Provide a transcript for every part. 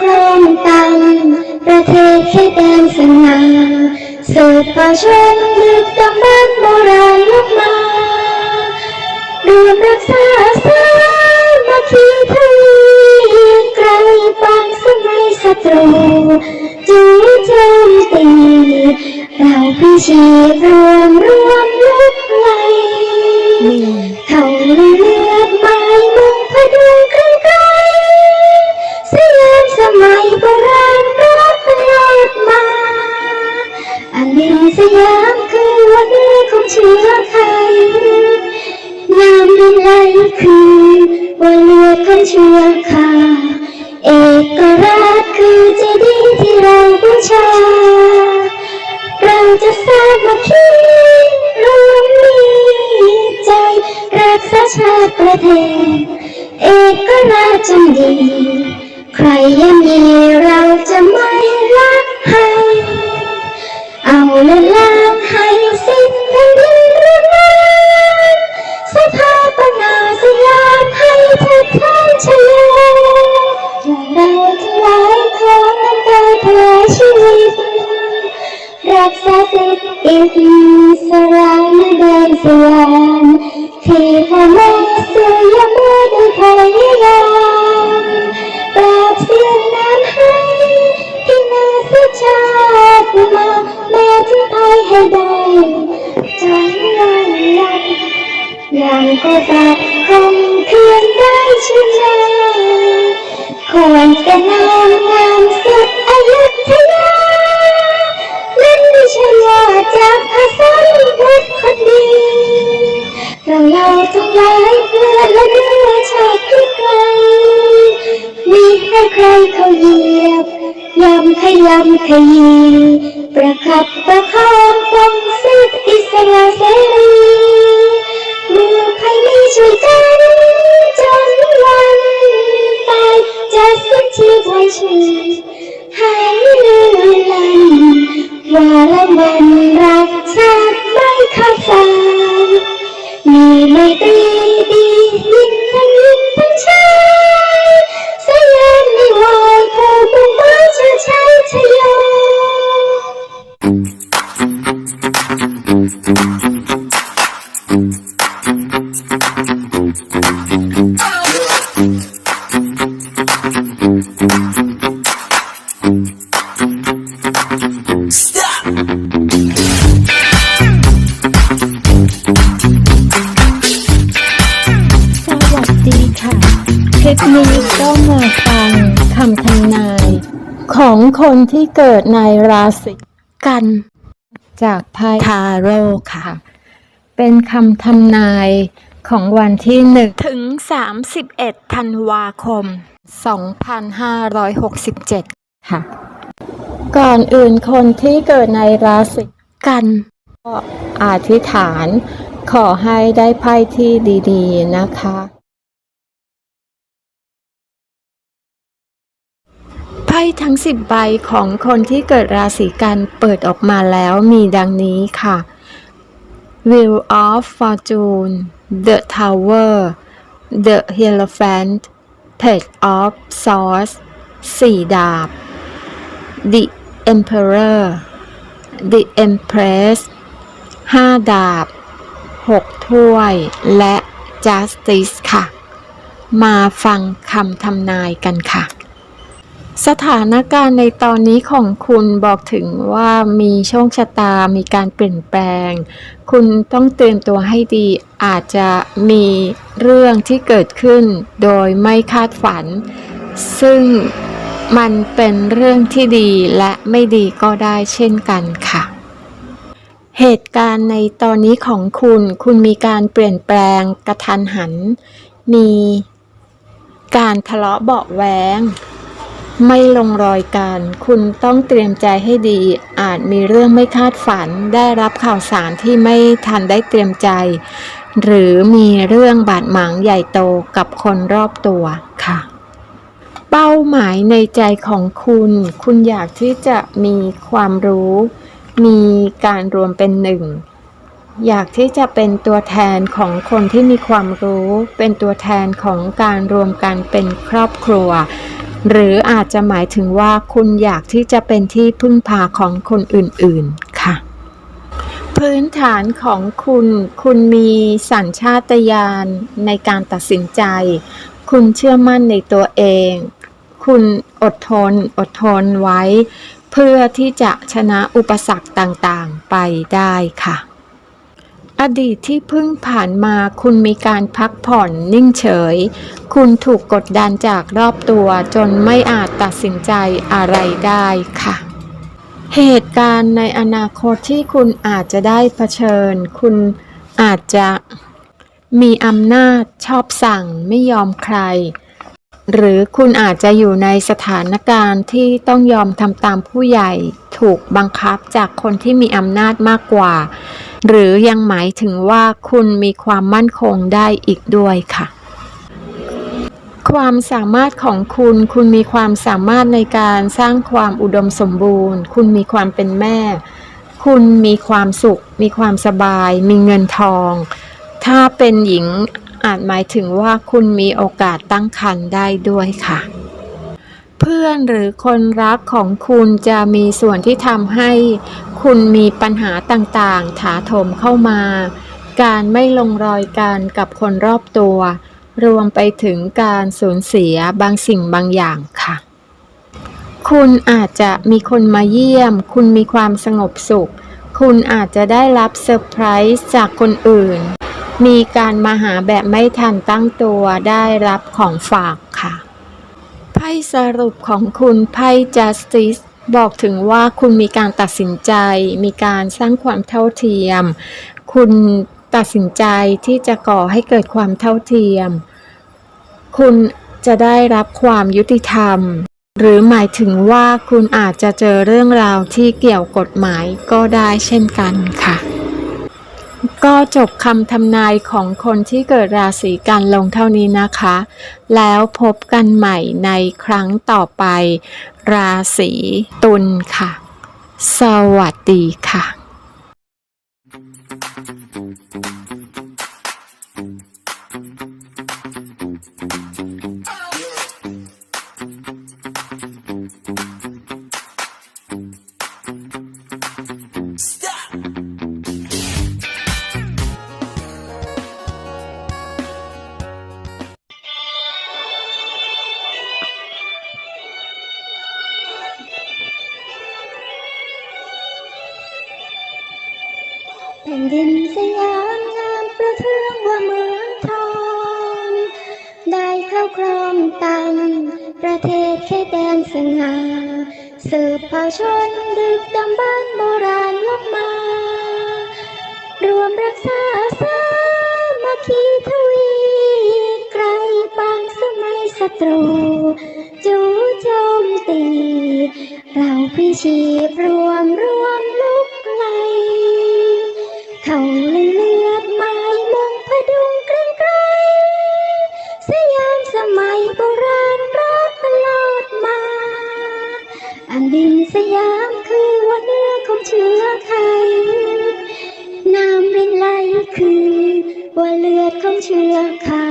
ครองตังประเทศให้แดนสง่าสืบป่าชนลึกดำบรรพ์โบราณลุกมารวมรักษาสามัคคีทวีไกลปางสมัยศัตรูจูโจมตีเราพิชีพรวมรวมลุกไล่เขาลือ เรือของเชื้อไทยามดินไหลคือวันเรือของเชื้อคาเอกราชคือเจดีย์ที่เราบูชา เราจะสามัคคีรวมมีใจ รักษาชาติประเทศ เอกราชจงดี ใครยังมีเราจะไม่รักให้ เอาละลา แดนสยามที่พ่อแม่สื่อยามเมื่อได้พยายามปราบเสียงน้ำ เราเราทั้งลายเพื่อนและเนื้อชาติที่ไกลมีให้ใครเขาเหยียบยำขยำขยีประคับประคองปองสิทธิอิสระเสรีมือใครมีช่วยกันจนวันตายจะสิ้นชีพไว้ชีหายเลือลันว่าละมัน มีไม่ คนที่เกิดในราศีกัน จากไพ่ทาโร่ค่ะ เป็นคำทำนายของวันที่1ถึง 31 ธันวาคม 2567 ค่ะ ก่อนอื่นคนที่เกิดในราศีกัน ก็อธิษฐานขอให้ได้ไพ่ที่ดี ๆ นะคะ พ่ทั้ง10ใบของคนที่เกิดราศีกันเปิดออกมาแล้วมีดังนี้ค่ะ Wheel of Fortune The Tower The Hierophant Page of Swords สี่ดาบ The Emperor The Empress ห้าดาบ6ถ้วย และ Justice ค่ะ มาฟังคำทำนายกันค่ะ สถานการณ์ในตอนนี้ของคุณบอกถึงว่ามีโชคชะตา มีการเปลี่ยนแปลง คุณต้องเตรียมตัวให้ดี อาจจะมีเรื่องที่เกิดขึ้นโดยไม่คาดฝัน ซึ่งมันเป็นเรื่องที่ดีและไม่ดีก็ได้เช่นกันค่ะ เหตุการณ์ในตอนนี้ของคุณ คุณมีการเปลี่ยนแปลงกระทันหัน มีการทะเลาะเบาะแวง ไม่ลงรอยกัน คุณต้องเตรียมใจให้ดี อาจมีเรื่องไม่คาดฝัน ได้รับข่าวสารที่ไม่ทันได้เตรียมใจ หรือมีเรื่องบาดหมางใหญ่โตกับคนรอบตัวค่ะ เป้าหมายในใจของคุณ คุณอยากที่จะมีความรู้ มีการรวมเป็นหนึ่ง อยากที่จะเป็นตัวแทนของคนที่มีความรู้ เป็นตัวแทนของการรวมกันเป็นครอบครัว หรืออาจจะหมายถึงว่าคุณอยากที่จะเป็นที่พึ่งพาของคนอื่นๆค่ะ พื้นฐานของคุณ คุณมีสัญชาตญาณในการตัดสินใจ คุณเชื่อมั่นในตัวเอง คุณอดทน อดทนไว้ เพื่อที่จะชนะอุปสรรคต่างๆไปได้ค่ะ อดีตที่เพิ่งผ่านมาคุณมีการพักผ่อนนิ่งเฉย คุณถูกกดดันจากรอบตัวจนไม่อาจตัดสินใจอะไรได้ค่ะ เหตุการณ์ในอนาคตที่คุณอาจจะได้เผชิญ คุณอาจจะมีอำนาจชอบสั่งไม่ยอมใคร หรือคุณอาจจะอยู่ในสถานการณ์ที่ต้องยอมทำตามผู้ใหญ่ ถูกบังคับจากคนที่มีอำนาจมากกว่า หรือยังหมายถึงว่าคุณมีความมั่นคงได้อีกด้วยค่ะ ความสามารถของคุณ คุณมีความสามารถในการสร้างความอุดมสมบูรณ์ คุณมีความเป็นแม่ คุณมีความสุข มีความสบาย มีเงินทอง ถ้าเป็นหญิงอาจหมายถึงว่าคุณมีโอกาสตั้งครรภ์ได้ด้วยค่ะ เพื่อนหรือคนรักของคุณจะมีส่วนที่ทำให้ คุณมีปัญหาต่างๆ ถาโถมเข้ามา การไม่ลงรอยกันกับคนรอบตัว รวมไปถึงการสูญเสียบางสิ่งบางอย่างค่ะ คุณอาจจะมีคนมาเยี่ยม คุณมีความสงบสุข คุณอาจจะได้รับเซอร์ไพรส์จากคนอื่น มีการมาหาแบบไม่ทันตั้งตัวได้รับของฝาก ไพ่สรุปของคุณไพ่ justice บอกถึงว่าคุณมีการตัดสินใจ มีการสร้างความเท่าเทียม คุณตัดสินใจที่จะก่อให้เกิดความเท่าเทียม คุณจะได้รับความยุติธรรม หรือหมายถึงว่าคุณอาจจะเจอเรื่องราวที่เกี่ยวกฎหมายก็ได้เช่นกันค่ะ ก็จบคำทำนายของคนที่เกิดราศีกันลงเท่านี้นะคะ แล้วพบกันใหม่ในครั้งต่อไป ราศีตุลค่ะ สวัสดีค่ะ แผ่นดินสยามงามประเทืองว่าเมืองทองได้เข้าครองตังประเทศเขตแดนสง่าสืบเผ่าชนดึกดำบรรพ์โบราณลบมา รวมรักษาสามัคคีทวีไกลปางสมัยศัตรู จู่โจมตี เราพิชีพรวมร ว่าเลือดของเชื้อคา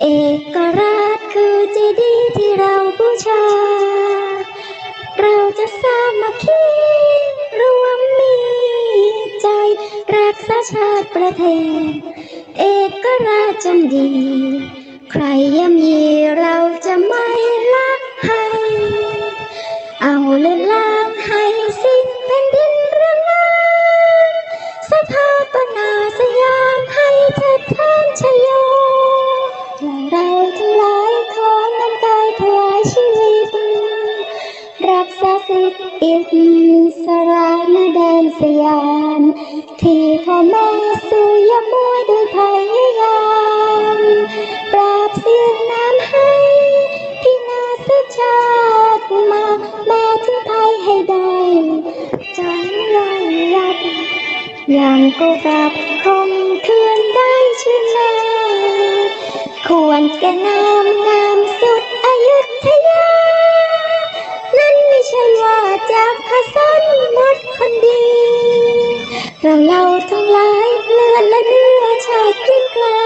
เอกราชคือเจดีย์ที่เราบูชา เราจะสามัคคีรวมมีใจ รักษาชาติประเทศ เอกราชจงดี ใครย่ำยีเราจะไม่ละให้ เอาเลือดล้า ให้ได้จนลอยยับยังก็กลับคมคืนได้ชื่อนาควรแก่นามงามสุดอยุธยา นั่นไม่ใช่ว่าจากพระสันหมดคนดี เราเราทั้งหลายเลือดใกล้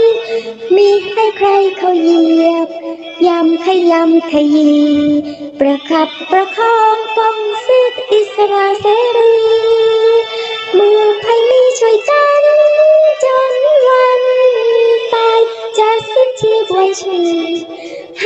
ๆมีให้ใครเขาเหยียบ ยำขยำขยี ประคับประคองปองสิทธิอิสระเสรีเมื่อใครมีช่วยกัน จนวันตายจะสิ้นชีพไว้ชื่อห